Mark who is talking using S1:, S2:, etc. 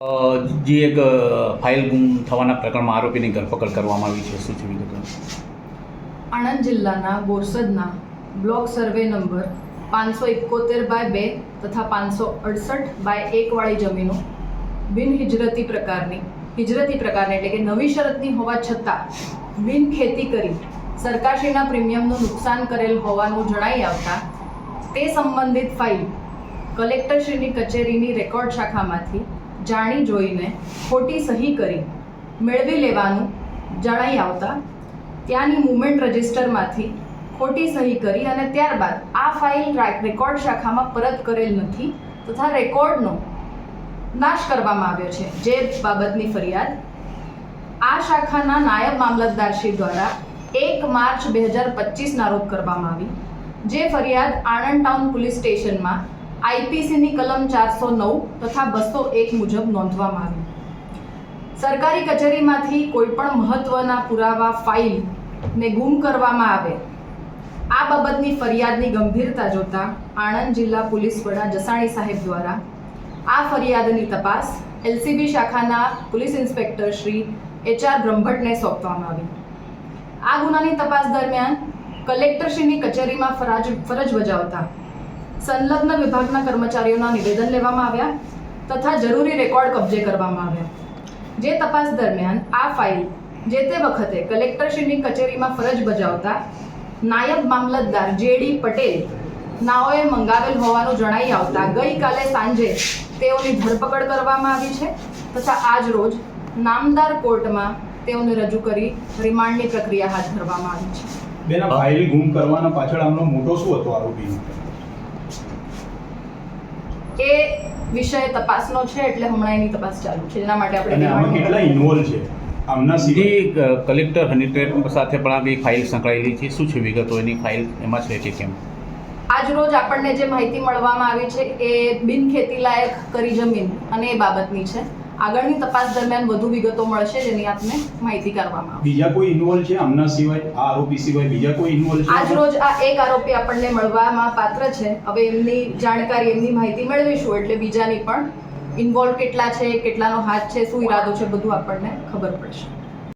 S1: જે એક ફાઇલ ગુમ થવાના પ્રકરણમાં આરોપીની ધરપકડ કરવામાં આવી છે શું છે વિગતો
S2: આણંદ જિલ્લાના બોરસદના બ્લોક સર્વે નંબર પાંચસો એકોતેર બાય બે તથા પાંચસો અડસઠ બાય એકવાળી જમીનો બિન હિજરતી પ્રકારની હિજરતી પ્રકારની એટલે કે નવી શરતની હોવા છતાં બિન ખેતી કરી સરકારશ્રીના પ્રીમિયમનું નુકસાન કરેલ હોવાનું જણાઈ આવતા તે સંબંધિત ફાઇલ કલેક્ટરશ્રીની કચેરીની રેકોર્ડ શાખામાંથી જાણી જોઈને ખોટી સહી કરી મેળવી લેવાનું જણાઈ આવતા ત્યાંની મુવમેન્ટ રજિસ્ટરમાંથી ખોટી સહી કરી અને ત્યારબાદ આ ફાઇલ રેકોર્ડ શાખામાં પરત કરેલ નથી તથા રેકોર્ડનો નાશ કરવામાં આવ્યો છે. જે બાબતની ફરિયાદ આ શાખાના નાયબ મામલતદારશ્રી દ્વારા એક માર્ચ બે હજાર પચીસના રોજ કરવામાં આવી. જે ફરિયાદ આણંદ ટાઉન પોલીસ સ્ટેશનમાં આઈપીસીની કલમ ચારસો નવ તથા બસો એક મુજબ નોંધવામાં આવી. સરકારી કચેરીમાંથી કોઈ પણ મહત્વના પુરાવા ફાઇલ ને ગુમ કરવામાં આવે. આ બાબતની ફરિયાદની ગંભીરતા જોતા આણંદ જિલ્લા પોલીસ વડા જસાણી સાહેબ દ્વારા આ ફરિયાદની તપાસ એલસીબી શાખાના police inspector Shri H R બ્રહ્મભટ્ટને સોંપવામાં આવી. આ ગુનાની તપાસ દરમિયાન કલેક્ટરશ્રીની કચેરીમાં ફરજ ફરજ બજાવતા સંલગ્ન વિભાગના કર્મચારીઓના નિવેદન લેવામાં આવ્યા તથા જરૂરી રેકોર્ડ કબજે કરવામાં આવ્યા. જે તપાસ દરમિયાન આ ફાઇલ જે તે વખતે કલેક્ટરશ્રીની કચેરીમાં ફરજ બજાવતા નાયબ મામલતદાર જેડી પટેલ નાઓએ મંગાવેલ હોવાનું જણાઈ આવતા ગઈકાલે સાંજે તેઓની ધરપકડ કરવામાં આવી છે તથા આજ રોજ નામદાર કોર્ટમાં તેઓને રજૂ કરી રિમાન્ડની પ્રક્રિયા હાથ ધરવામાં આવી છે.
S3: બેન ફાઇલ ગુમ કરવાના પાછળ આમનો મોટો શું હતો આરોપીનો
S2: એ વિષય તપાસનો છે એટલે હમણાં એની તપાસ ચાલુ છે. એના માટે આપણે
S3: આમાં કેટલા ઇન્વોલ્વ છે? આમના
S1: સીધી કલેક્ટર હનીટ્રેપ સાથે પણ આ બી ફાઇલ સંકળાયેલી છે. શું છે વિગતો? એની ફાઇલ એમાં છે કે કેમ?
S2: આજ રોજ આપણને જે માહિતી મળવામાં આવી છે એ બિન ખેતીલાયક કરી જમીન અને એ બાબતની છે. આગળની તપાસ દરમિયાન વધુ વિગતો મળશે જેની આપને માહિતી કરવામાં આવશે.
S3: બીજા કોઈ ઇન્વોલ્વ છે આમના સિવાય આ આરોપી સિવાય બીજા કોઈ ઇન્વોલ્વ છે?
S2: આજ રોજ આ એક આરોપી આપણને મળવામાં પાત્ર છે. હવે એમની જાણકારી એમની માહિતી મેળવીશું એટલે બીજાની પણ ઇન્વોલ્વ કેટલા છે કેટલાનો હાથ છે શું ઈરાદો છે બધું આપણને ખબર પડશે.